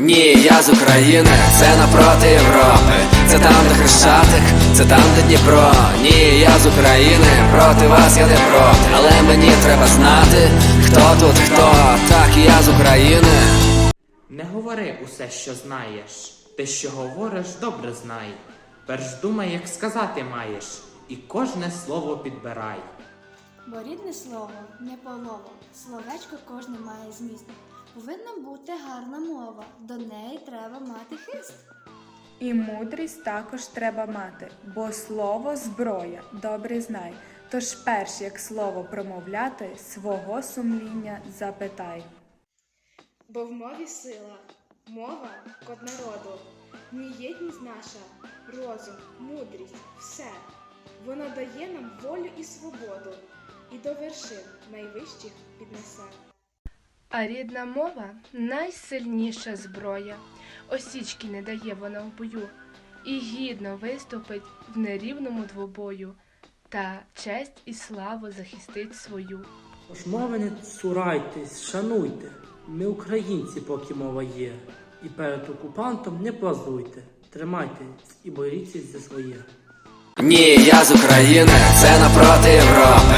Ні, я з України, це напроти Європи. Це там, де Хрещатик, це там, де Дніпро. Ні, я з України, проти вас я не проти. Але мені треба знати, хто тут хто. Так, я з України. Не говори усе, що знаєш. Те, що говориш, добре знай. Перш думай, як сказати маєш, і кожне слово підбирай. Бо рідне слово не полово, словечко кожне має зміст. Повинна бути гарна мова, до неї треба мати хист. І мудрість також треба мати, бо слово зброя, добре знай. Тож перш як слово промовляти, свого сумління запитай. Бо в мові сила, мова код народу, в єдність наша, розум, мудрість, все. Вона дає нам волю і свободу, і до вершин найвищих піднесе. А рідна мова найсильніша зброя. Осічки не дає вона в бою, і гідно виступить в нерівному двобою, та честь і славу захистить свою. Тож мови не цурайтесь, шануйте. Ми українці, поки мова є. І перед окупантом не плазуйте. Тримайтесь і боріться за своє. Ні, я з України, це напроти Європи.